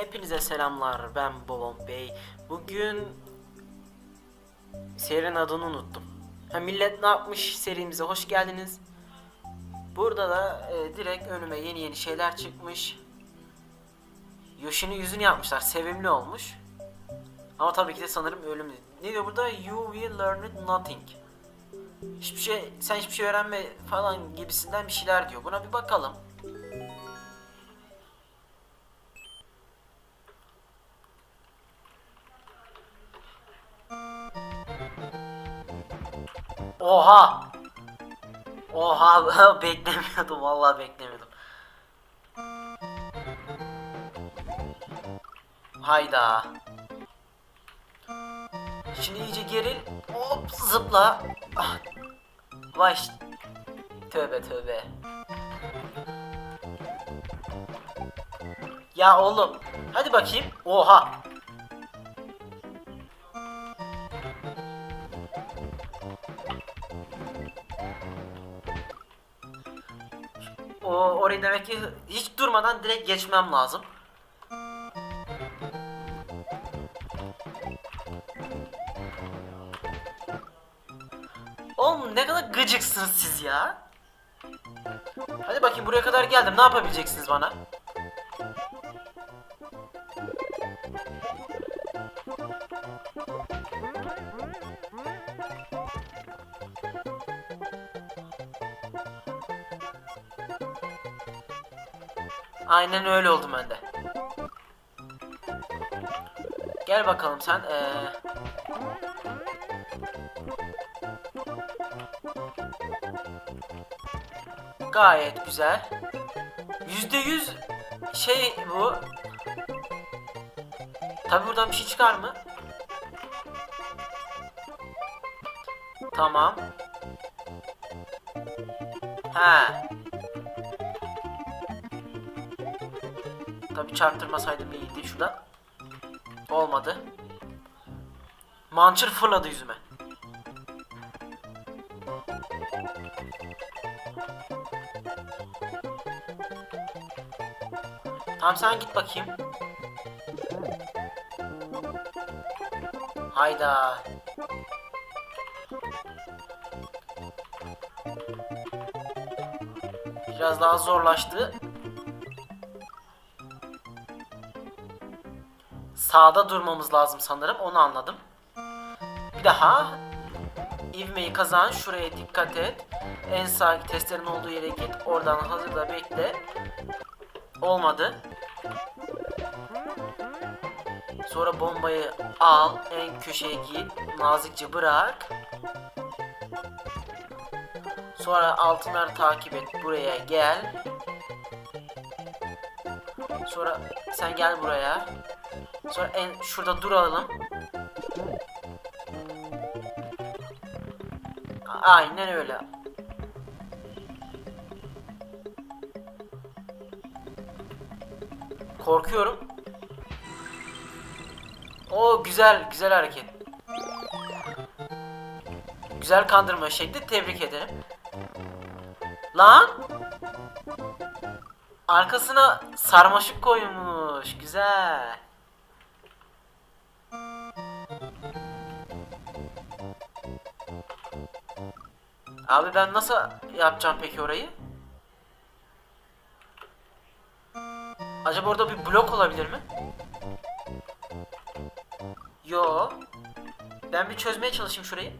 Hepinize selamlar. Ben Bobon Bey. Bugün serinin adını unuttum. Ha, millet ne yapmış serimize hoş geldiniz. Burada da e, direkt önüme yeni yeni şeyler çıkmış. Yoshi'nin yüzünü yapmışlar. Sevimli olmuş. Ama tabii ki de sanırım ölümlü. Ne diyor burada? You will learn nothing. Hiçbir şey, sen hiçbir şey öğrenme falan gibisinden bir şeyler diyor. Buna bir bakalım. Oha! Oha beklemiyordum vallahi beklemiyordum. Hayda. Şimdi iyice geril. Hop zıpla. Ah. Vay. Tövbe tövbe. Ya oğlum. Hadi bakayım. Oha. Orayı demek ki hiç durmadan direkt geçmem lazım. Oğlum ne kadar gıcıksınız siz ya. Hadi bakayım buraya kadar geldim. Ne yapabileceksiniz bana? Aynen öyle oldum ben de. Gel bakalım sen. Ee... Gayet güzel. Yüzde yüz şey bu. Tabi buradan bir şey çıkar mı? Tamam. He. Tabi çarptırmasaydım iyiydi şurada. Olmadı. Mançır fırladı yüzüme. Tamam sen git bakayım. Hayda. Biraz daha zorlaştı. Sağda durmamız lazım sanırım. Onu anladım. Bir daha. İvmeyi kazan. Şuraya dikkat et. En sağ testlerin olduğu yere git. Oradan hazırda bekle. Olmadı. Sonra bombayı al. En köşeye git. Nazikçe bırak. Sonra altınları takip et. Buraya gel. Sonra sen gel buraya. Sonra en şurada duralım. Aynen öyle. Korkuyorum. O güzel, güzel hareket. Güzel kandırma şekli tebrik ederim. Lan! Arkasına sarmaşık koymuş. Güzel. Abi ben nasıl yapacağım peki orayı? Acaba orada bir blok olabilir mi? Yo. Ben bir çözmeye çalışayım şurayı.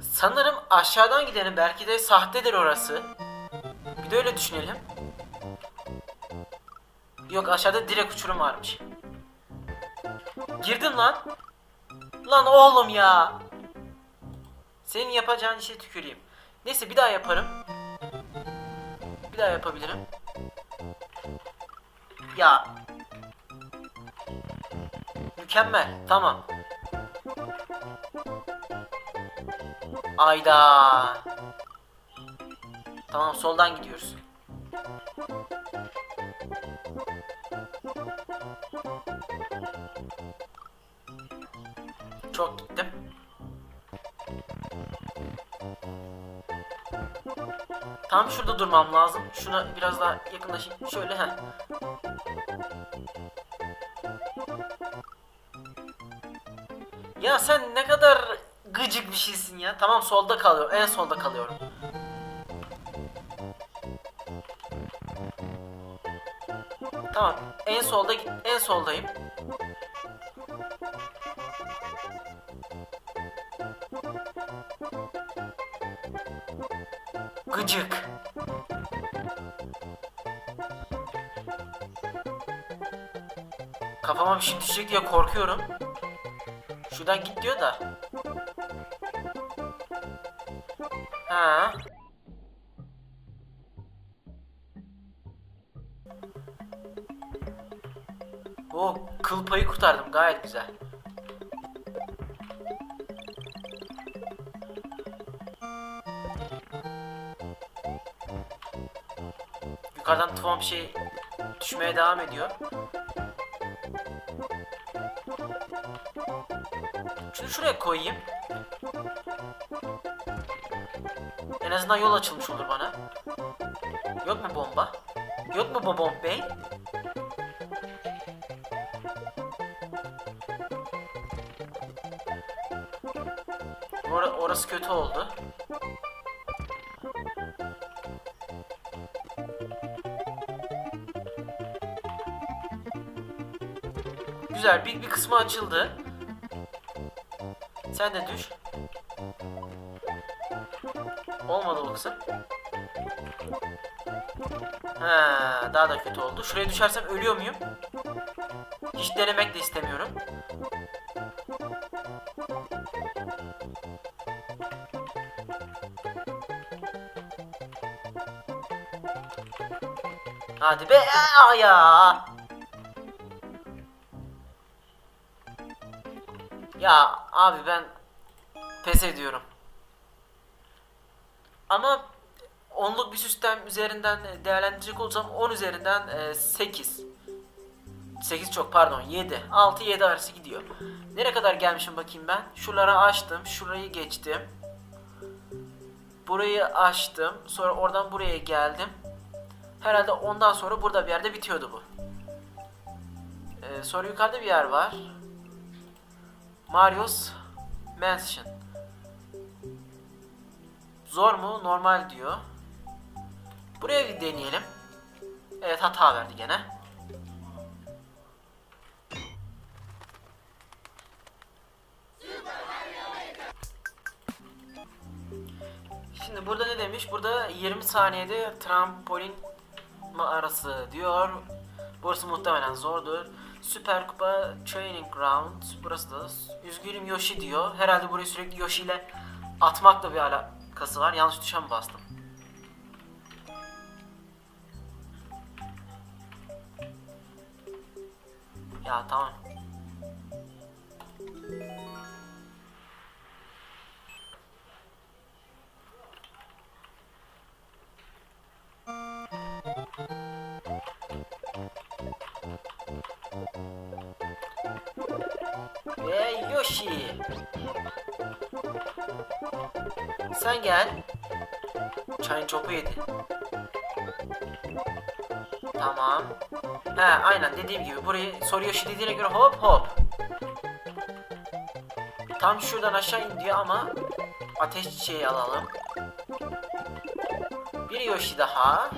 Sanırım aşağıdan gidelim. Belki de sahtedir orası. De öyle düşünelim. Yok aşağıda direkt uçurum varmış. Girdim lan. Lan oğlum ya. Senin yapacağın işe tüküreyim. Neyse bir daha yaparım. Bir daha yapabilirim. Ya. Mükemmel. Tamam. Ayda. Tamam soldan gidiyoruz. Çok gittim. Tam şurada durmam lazım. Şuna biraz daha yakınlaşayım. Şöyle ha. Ya sen ne kadar gıcık bir şeysin ya. Tamam solda kalıyorum. En solda kalıyorum. Tamam. En solda en soldayım. Gıcık. Kafama bir şey düşecek diye korkuyorum. Şuradan git diyor da. Ha. Gayet güzel. Yukarıdan tufan bir şey düşmeye devam ediyor. Şunu şuraya koyayım. En azından yol açılmış olur bana. Yok mu bomba? Yok mu bu bomb orası kötü oldu. Güzel bir, bir kısmı açıldı. Sen de düş. Olmadı o kısım. Ha, daha da kötü oldu. Şuraya düşersem ölüyor muyum? Hiç denemek de istemiyorum. Hadi be aa ya. Ya abi ben pes ediyorum. Ama onluk bir sistem üzerinden değerlendirecek olsam 10 üzerinden e, 8. 8 çok pardon 7. 6 7 arası gidiyor. Nereye kadar gelmişim bakayım ben? Şuraları açtım. Şurayı geçtim. Burayı açtım. Sonra oradan buraya geldim. Herhalde ondan sonra burada bir yerde bitiyordu bu. Ee, sonra yukarıda bir yer var. Mario's Mansion. Zor mu? Normal diyor. Buraya bir deneyelim. Evet hata verdi gene. Şimdi burada ne demiş? Burada 20 saniyede trampolin arası diyor. Burası muhtemelen zordur. Süper Kupa Training Ground. Burası da üzgünüm Yoshi diyor. Herhalde burayı sürekli Yoshi ile atmakla bir alakası var. Yanlış tuşa mı bastım? Ya tamam. Hey Yoshi. Sen gel. Çayın çopu yedi. Tamam. He aynen dediğim gibi burayı soru Yoshi dediğine göre hop hop. Tam şuradan aşağı in diyor ama ateş çiçeği alalım. Bir Yoshi daha.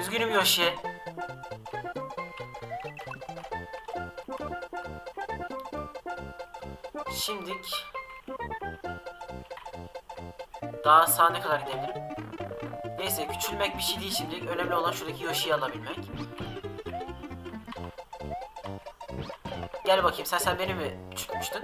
Üzgünüm Yoshi. Şimdik daha sağa ne kadar gidebilirim? Neyse küçülmek bir şey değil şimdilik. Önemli olan şuradaki Yoshi'yi alabilmek. Gel bakayım sen sen beni mi çürütmüştün?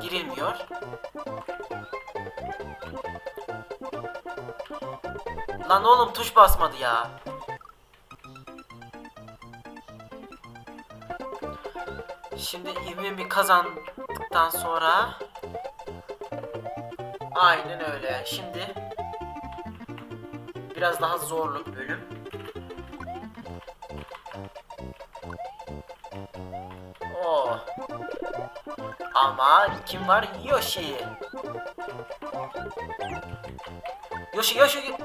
Girilmiyor. Lan oğlum tuş basmadı ya. Şimdi ivmi kazandıktan sonra Aynen öyle. Şimdi biraz daha zorlu Ama kim var? Yoshi. Yoshi Yoshi.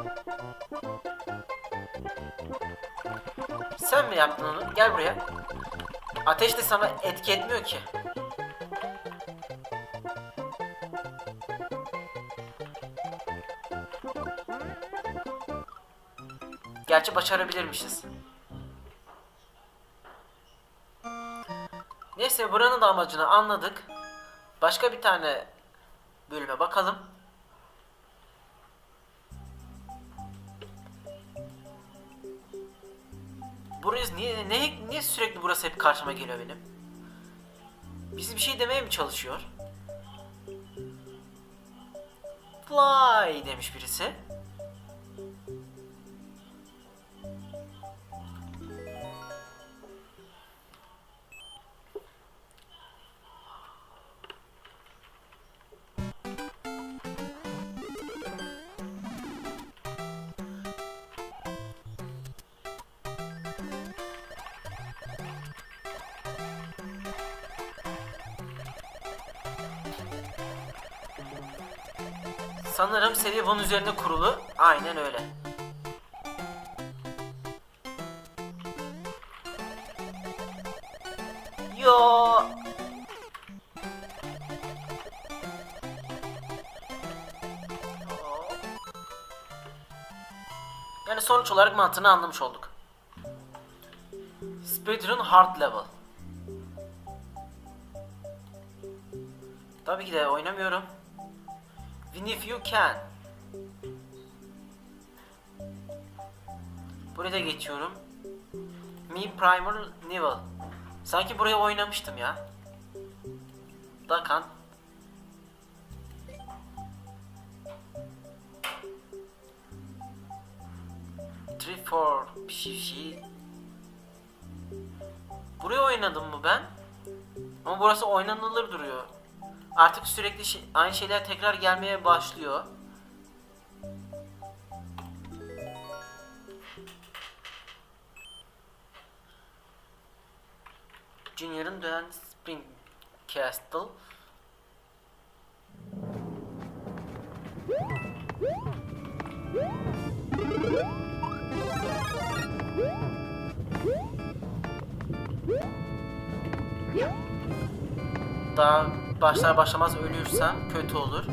Sen mi yaptın onu? Gel buraya. Ateş de sana etki etmiyor ki. Gerçi başarabilirmişiz. Neyse buranın da amacını anladık. Başka bir tane bölüme bakalım. Burası niye, ne, niye sürekli burası hep karşıma geliyor benim? Bizi bir şey demeye mi çalışıyor? Fly demiş birisi. Sanırım seviye bunun üzerinde kurulu. Aynen öyle. Yo. Yani sonuç olarak mantığını anlamış olduk. Speedrun hard level. Tabii ki de oynamıyorum. Win if you can. Buraya da geçiyorum. Me Primer Level. Sanki buraya oynamıştım ya. Dakan. Three four bir şey şey. Buraya oynadım mı ben? Ama burası oynanılır duruyor. Artık sürekli şey- aynı şeyler tekrar gelmeye başlıyor. Junior'ın dönen Spring Castle. Daha başlar başlamaz ölürsem kötü olur.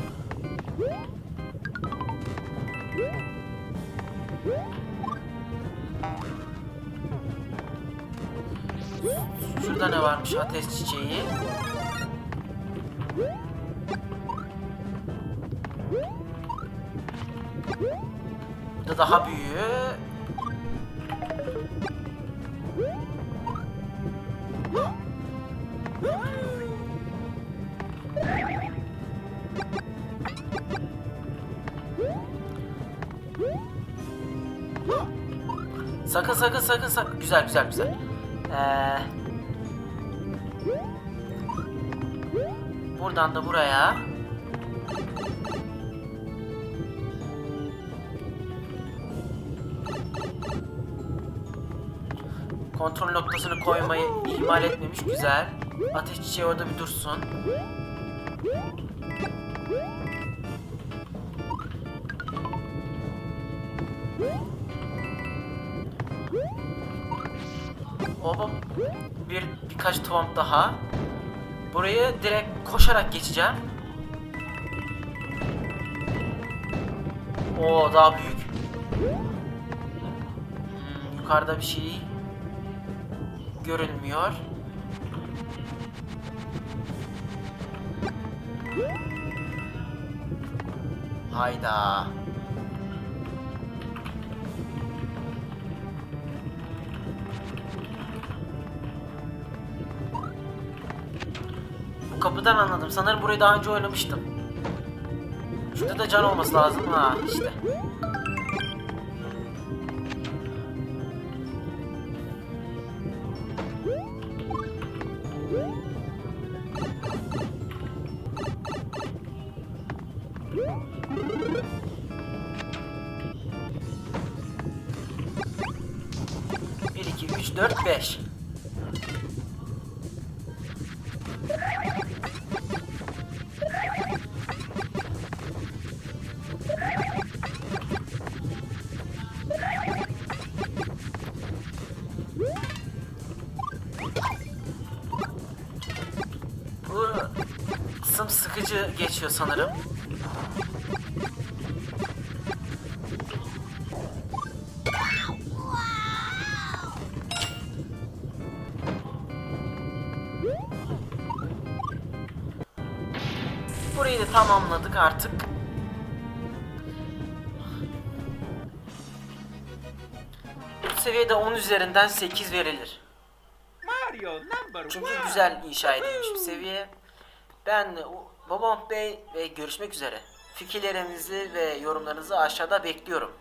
Şurada ne varmış ateş çiçeği. Burada daha büyüğü. Sakın sakın sakın sakın. Güzel güzel güzel. Ee, buradan da buraya. Kontrol noktasını koymayı ihmal etmemiş. Güzel. Ateş çiçeği orada bir dursun. Hop bir birkaç tuvam daha. Burayı direkt koşarak geçeceğim. O daha büyük. Hmm, yukarıda bir şey görünmüyor. Yok kapıdan anladım. Sanırım burayı daha önce oynamıştım. Şurada da can olması lazım. Ha işte. Bir, iki, üç, dört, beş. Geçiyor sanırım. Burayı da tamamladık artık. Bu seviyede 10 üzerinden 8 verilir. Çünkü güzel inşa edilmiş bir seviye. Ben Bobon Bey ve görüşmek üzere. Fikirlerinizi ve yorumlarınızı aşağıda bekliyorum.